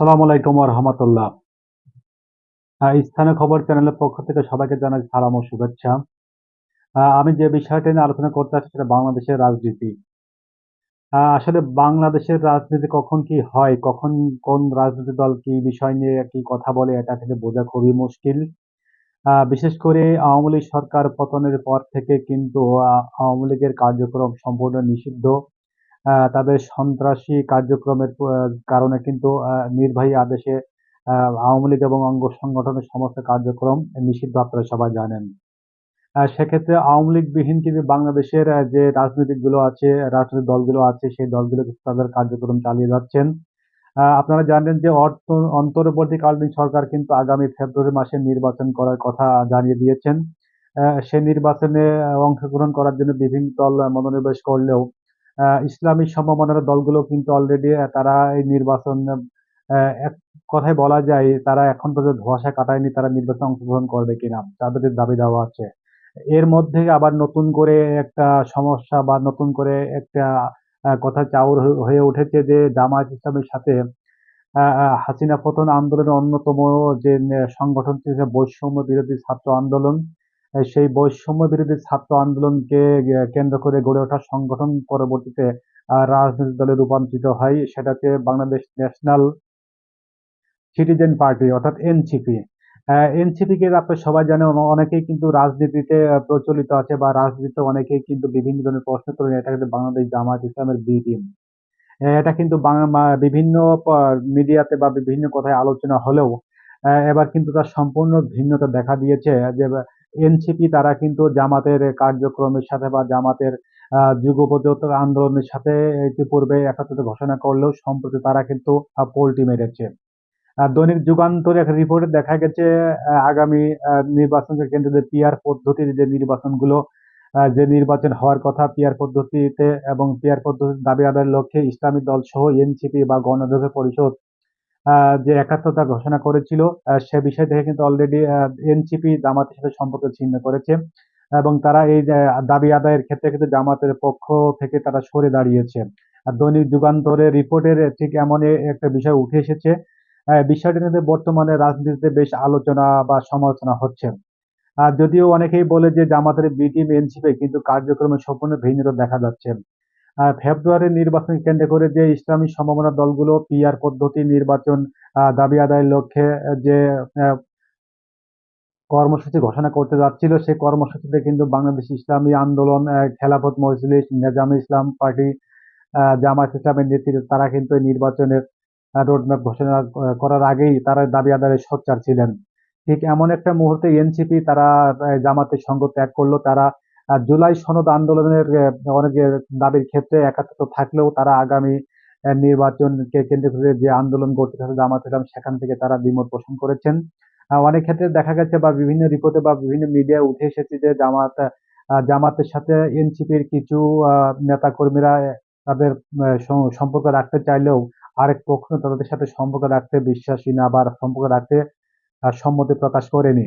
সালাম আলাইকুম রহমতুল্লাহ। স্থানীয় খবর চ্যানেলের পক্ষ থেকে সবাইকে জানাই সালাম ও শুভেচ্ছা। আমি যে বিষয়টা নিয়ে আলোচনা করতে আসছি সেটা বাংলাদেশের রাজনীতি। আসলে বাংলাদেশের রাজনীতি কখন কি হয়, কখন কোন রাজনৈতিক দল কি বিষয় নিয়ে কি কথা বলে, এটা থেকে বোঝা খুবই মুশকিল। বিশেষ করে আওয়ামী সরকার পতনের পর থেকে কিন্তু আওয়ামী লীগের কার্যক্রম সম্পূর্ণ নিষিদ্ধ। তাদের সন্ত্রাসী কার্যক্রমের কারণে কিন্তু নির্বাহী আদেশে আওয়ামী লীগ এবং অঙ্গ সংগঠনের সমস্ত কার্যক্রম নিষিদ্ধ আপনারা সবাই জানেন। সেক্ষেত্রে আওয়ামী লীগ বিহীন কিন্তু বাংলাদেশের যে রাজনৈতিকগুলো আছে, রাজনৈতিক দলগুলো আছে, সেই দলগুলো তাদের কার্যক্রম চালিয়ে যাচ্ছেন। আপনারা জানেন যে অর্থ, অন্তর্বর্তীকালীন সরকার কিন্তু আগামী ফেব্রুয়ারি মাসে নির্বাচন করার কথা জানিয়ে দিয়েছেন। সে নির্বাচনে অংশগ্রহণ করার জন্য বিভিন্ন দল মনোনিবেশ করলেও ইসলামী সম্ভাবনার দলগুলো কিন্তু অলরেডি তারা এই নির্বাচন এক কথায় বলা যায়, তারা এখন পর্যন্ত ধোঁয়াশা কাটায়নি তারা নির্বাচনে অংশগ্রহণ করবে কিনা তাদের দাবি দেওয়া আছে। এর মধ্যে আবার নতুন করে একটা সমস্যা বা নতুন করে একটা কথা চাউর হয়ে উঠেছে যে জামায়াত ইসলামের সাথে হাসিনা পতন আন্দোলনের অন্যতম যে সংগঠন বৈষম্য বিরোধী ছাত্র আন্দোলন সেই বৈষম্য বিরোধী ছাত্র আন্দোলনকে কেন্দ্র করে গড়ে ওঠা সংগঠন পরবর্তীতে রাজনৈতিক দলে রূপান্তরিত হয়। সেটাতে বাংলাদেশ ন্যাশনাল সিটিজেন পার্টি অর্থাৎ এনসিপি এনসিপি কে আপনারা সবাই অন- অনেকেই কিন্তু রাজনীতিতে প্রচলিত আছে বা রাজনীতিতে অনেকেই কিন্তু বিভিন্ন ধরনের প্রশ্ন করেন এটা কিন্তু বাংলাদেশ জামায়াত ইসলামের বি এটা কিন্তু বিভিন্ন মিডিয়াতে বা বিভিন্ন কথায় আলোচনা হলেও এবার কিন্তু তার সম্পূর্ণ ভিন্নতা দেখা দিয়েছে। যে এনসিপি তারা কিন্তু জামাতের কার্যক্রমের সাথে বা জামাতের যুগপৎ আন্দোলনের সাথে ইতিপূর্বে একাত্মতা ঘোষণা করলেও সম্প্রতি তারা কিন্তু পোল্টি মেরেছে। দৈনিক যুগান্তর একটা রিপোর্টে দেখা গেছে আগামী নির্বাচনকে কেন্দ্র করে পিআর পদ্ধতির যে নির্বাচনগুলো যে নির্বাচন হওয়ার কথা পিআর পদ্ধতিতে এবং পিআর পদ্ধতির দাবি আদায়ের লক্ষ্যে ইসলামী দল সহ এনসিপি বা গণ পরিষদ যে একাত্মতা ঘোষণা করেছিল সে বিষয় থেকে কিন্তু অলরেডি এনসিপি জামাতের সাথে সম্পর্ক ছিন্ন করেছে এবং তারা এই দাবি আদায়ের ক্ষেত্রে কিন্তু জামাতের পক্ষ থেকে তারা সরে দাঁড়িয়েছে। আর দৈনিক যুগান্তরের রিপোর্টের ঠিক এমনই একটা বিষয় উঠে এসেছে বিষয়টি নিয়ে বর্তমানে রাজনীতিতে বেশ আলোচনা বা সমালোচনা হচ্ছে। আর যদিও অনেকেই বলে যে জামাতের বি টিম এনসিপি কিন্তু কার্যক্রমে সম্পূর্ণ ভিন্নতা দেখা যাচ্ছে। ফেব্রুয়ারির নির্বাচন কেন্দ্র করে যে ইসলামী সম্ভাবনা দলগুলো পিআর পদ্ধতি নির্বাচন দাবি আদায়ের লক্ষ্যে যে কর্মসূচি ঘোষণা করতে যাচ্ছিল, সেই কর্মসূচিতে কিন্তু বাংলাদেশ ইসলামী আন্দোলন খেলাফত মজলিস, নেজামে ইসলাম পার্টি জামায়াত ইসলামের নেতৃত্বে তারা কিন্তু এই নির্বাচনের রোডম্যাপ ঘোষণা করার আগেই তারা দাবি আদায়ের সোচ্চার ছিলেন। ঠিক এমন একটা মুহূর্তে এনসিপি তারা জামাতের সঙ্গ ত্যাগ করল। তারা জুলাই সনদ আন্দোলনের অনেক দাবির ক্ষেত্রে একাত্ম থাকলেও তারা আগামী নির্বাচনকে কেন্দ্র করে যে আন্দোলন গড়তে থাকে জামাত ইসলাম সেখান থেকে তারা দ্বিমত পোষণ করেছেন। অনেক ক্ষেত্রে দেখা গেছে বা বিভিন্ন রিপোর্টে বা বিভিন্ন মিডিয়ায় উঠে এসেছে যে জামাত জামাতের সাথে এনসিপির কিছু আহ, নেতা কর্মীরা তাদের সম্পর্ক রাখতে চাইলেও আরেক পক্ষ তাদের সাথে সম্পর্ক রাখতে বিশ্বাসী না বা সম্পর্ক রাখতে সম্মতি প্রকাশ করেনি।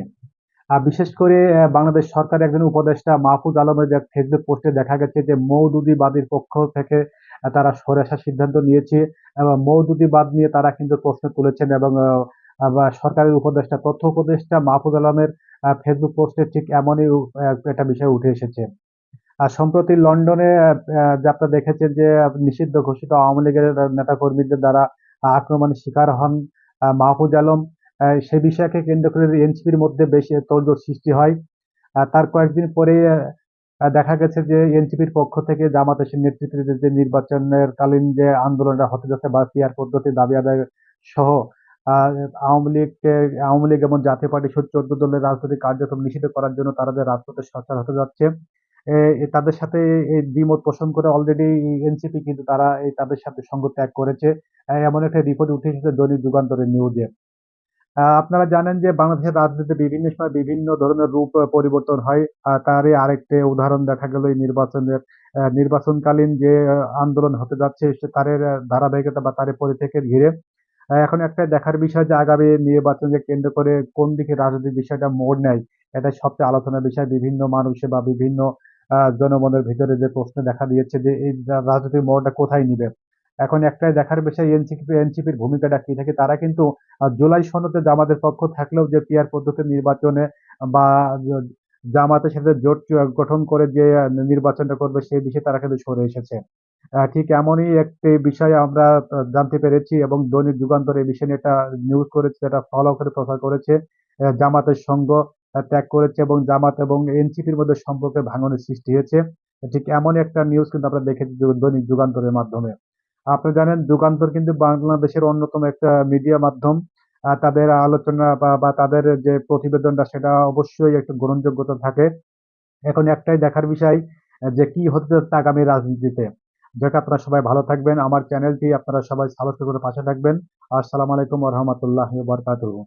বিশেষ করে বাংলাদেশ সরকারের একজন উপদেষ্টা মাহফুজ আলমের যে ফেসবুক পোস্টে দেখা গেছে যে মৌদুদিবাদীর পক্ষ থেকে তারা সরে আসার সিদ্ধান্ত নিয়েছে এবং মৌদুদিবাদ নিয়ে তারা কিন্তু প্রশ্ন তুলেছেন এবং সরকারের উপদেষ্টা তথ্য উপদেষ্টা মাহফুজ আলমের ফেসবুক পোস্টে ঠিক এমনই একটা বিষয় উঠে এসেছে। আর সম্প্রতি লন্ডনে আহ, আহ, যে আপনারা দেখেছেন যে নিষিদ্ধ ঘোষিত আওয়ামী লীগের নেতা কর্মীদের দ্বারা আক্রমণের শিকার হন মাহফুজ আলম। সে বিষয়কে কেন্দ্র করে এনসিপির মধ্যে বেশি তোড়জোড় সৃষ্টি হয় তার কয়েকদিন পরে দেখা গেছে যে এনসিপির পক্ষ থেকে জামাতের নেতৃত্বে যে নির্বাচনের কালীন যে আন্দোলনটা হতে যাচ্ছে বা পিয়ার পদ্ধতি, দাবি আদায় সহ আওয়ামী লীগকে, আওয়ামী লীগ এবং জাতীয় পার্টি সহ চোদ্দ দলের রাজনৈতিক কার্যক্রম নিষিদ্ধ করার জন্য তারা যে রাজপথে সচল হতে যাচ্ছে তাদের সাথে এই দ্বিমত পোষণ করে অলরেডি এনসিপি কিন্তু তারা এই তাদের সাথে সঙ্গ ত্যাগ করেছে। এমন একটা রিপোর্ট উঠে এসেছে দৈনিক যুগান্তরের নিউজে আপনারা জানেন যে বাংলাদেশের রাজনীতিতে বিভিন্ন সময় বিভিন্ন ধরনের রূপ পরিবর্তন হয়। তারই আরেকটি উদাহরণ দেখা গেল এই নির্বাচনের। নির্বাচনকালীন যে আন্দোলন হতে যাচ্ছে, সে তার ধারাবাহিকতা বা তার পরিপ্রেক্ষিতে ঘিরে। এখন একটা দেখার বিষয় যে আগামী নির্বাচনকে কেন্দ্র করে কোন দিকে রাজনৈতিক বিষয়টা মোড় নেয়, এটা সবচেয়ে আলোচনার বিষয়। বিভিন্ন মানুষে বা বিভিন্ন জনমনের ভিতরে যে প্রশ্ন দেখা দিয়েছে যে এই রাজনৈতিক মোড়টা কোথায় নিবে? এখন একটাই দেখার বিষয়, এনসিপি, এনসিপির ভূমিকাটা কি থাকে? তারা কিন্তু জুলাই সনদে জামাতের পক্ষ থাকলেও যে পিয়ার পদ্ধতি নির্বাচনে বা জামাতের সাথে জোট গঠন করে যে নির্বাচনটা করবে সেই বিষয়ে তারা কিন্তু সরে এসেছে। ঠিক এমনই একটি বিষয় আমরা জানতে পেরেছি এবং দৈনিক যুগান্তর এই বিষয় নিয়ে একটা নিউজ করেছে, যেটা ফলো করে প্রচার করেছে। জামাতের সঙ্গ ত্যাগ করেছে এবং জামাত এবং এনসিপির মধ্যে সম্পর্কে ভাঙনের সৃষ্টি হয়েছে। ঠিক এমনই একটা নিউজ কিন্তু আমরা দেখেছি দৈনিক যুগান্তরের মাধ্যমে। আপনি জানেন যুগান্তর কিন্তু বাংলাদেশের অন্যতম একটা মিডিয়া মাধ্যম। তাদের আলোচনা বা বা তাদের যে প্রতিবেদনটা সেটা অবশ্যই একটু গ্রহণযোগ্যতা থাকে। এখন একটাই দেখার বিষয় যে কি হতে যাচ্ছে আগামী রাজনীতিতে। যাকে, আপনারা সবাই ভালো থাকবেন। আমার চ্যানেলটি আপনারা সবাই সাবস্ক্রাইব করে পাশে থাকবেন। আসসালামু আলাইকুম রহমতুল্লাহ বরকাতুহু।